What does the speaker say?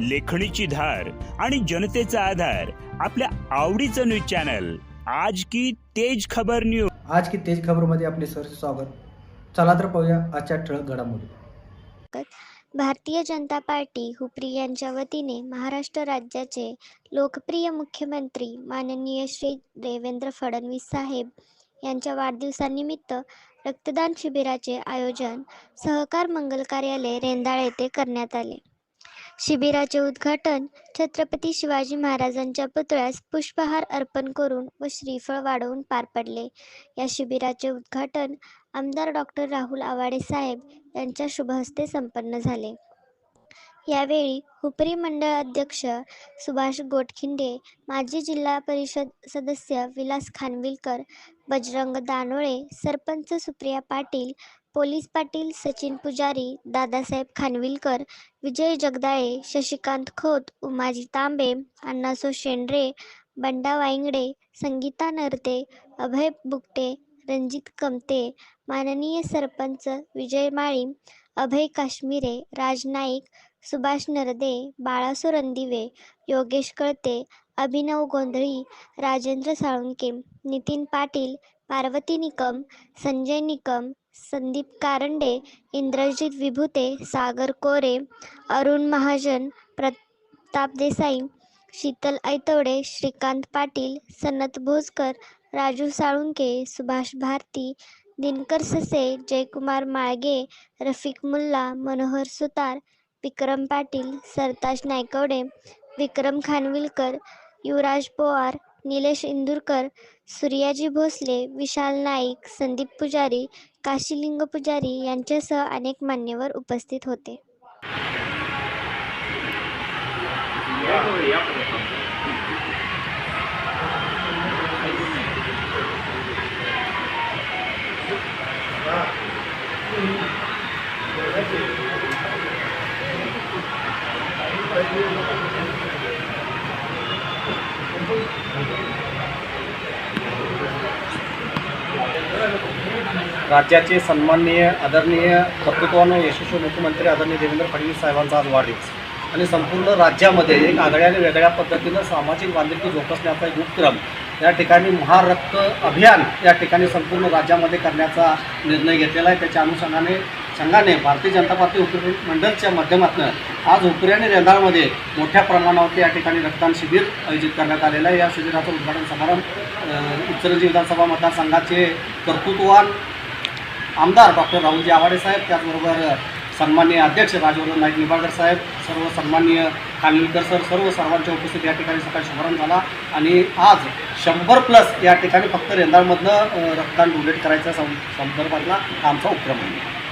लेखणीची धार आणि जनतेचा आधार आपल्या आवडीचं न्यूज चॅनल. आज की तेज खबर न्यूज आज की तेज खबरमध्ये आपले सर स्वागत. चला तर पाहूया आजच्या ठळक घडामोडी. भारतीय जनता पार्टी हुपरी यांच्या वतीने महाराष्ट्र राज्याचे लोकप्रिय मुख्यमंत्री माननीय श्री देवेंद्र फडणवीस साहेब यांच्या वाढदिवसानिमित्त रक्तदान शिबिराचे आयोजन सहकार मंगल कार्यालय रेंदाळ येथे करण्यात आले. शिबिराचे उद्घाटन छत्रपती शिवाजी महाराजांच्या पुतळ्यास पुष्पहार अर्पण करून व श्रीफळ वाढवून पार पडले. या शिबिराचे उद्घाटन आमदार डॉक्टर राहुल आवाडे साहेब यांच्या शुभहस्ते संपन्न झाले. यावेळी हुपरी मंडळ अध्यक्ष सुभाष गोटखिंडे माजी जिल्हा परिषद सदस्य विलास खानविलकर बजरंग दानोळे सरपंच सुप्रिया पाटील पोलीस पाटील सचिन पुजारी दादासाहेब खानविलकर विजय जगदाळे शशिकांत खोत उमाजी तांबे अण्णासो शेंड्रे बंडा वाईंगडे संगीता नरते अभय बुकटे रणजित कमते माननीय सरपंच विजय माळी अभय काश्मीरे राज नाईक सुभाष नरदे बाळासो रणदिवे योगेश कळते अभिनव गोंधळी राजेंद्र साळुंके नितीन पाटील पार्वती निकम संजय निकम संदीप कारंडे इंद्रजित विभूते सागर कोरे अरुण महाजन प्रताप देसाई शीतल ऐतवडे श्रीकांत पाटील सनत भोजकर राजू साळुंके सुभाष भारती दिनकर ससे जयकुमार माळगे रफिक मुल्ला मनोहर सुतार विक्रम पाटील सरताज नायकवडे विक्रम खानविलकर युवराज पोवार निलेश इंदुरकर सूर्याजी भोसले विशाल नाईक संदीप पुजारी काशीलिंग पुजारी यांच्यासह अनेक मान्यवर उपस्थित होते. राज्याचे सन्माननीय आदरणीय कर्तृत्वानं यशस्वी मुख्यमंत्री आदरणीय देवेंद्र फडणवीस साहेबांचा आज वाढदिवस. आणि संपूर्ण राज्यामध्ये एक आगळ्याने आणि वेगळ्या पद्धतीनं सामाजिक बांधिलकी जोपासण्याचा एक उपक्रम या ठिकाणी महारक्त अभियान या ठिकाणी संपूर्ण राज्यामध्ये करण्याचा निर्णय घेतलेला आहे. त्याच्या अनुषंगाने संघाने भारतीय जनता पार्टी उपरी मंडळच्या माध्यमातून आज उपरी आणि रेंदाळमध्ये मोठ्या प्रमाणावरती या ठिकाणी रक्तदान शिबिर आयोजित करण्यात आलेलं आहे. या शिबिराचं उद्घाटन समारंभ अ, विधानसभा मतदारसंघाचे कर्तृत्ववान आमदार डॉक्टर राहुलजी आवाडे साहेब त्याचबरोबर सन्माननीय अध्यक्ष राजवर्धन नाईक निंबाळकर साहेब सर्व सन्माननीय खानविलकर सर सर्व सर्वांच्या उपस्थित या ठिकाणी सकाळी शुभारंभ झाला आणि आज शंभर प्लस या ठिकाणी फक्त रेंदाळमधनं रक्तदान डोनेट करायचा सं संदर्भातला हा आमचा उपक्रम आहे.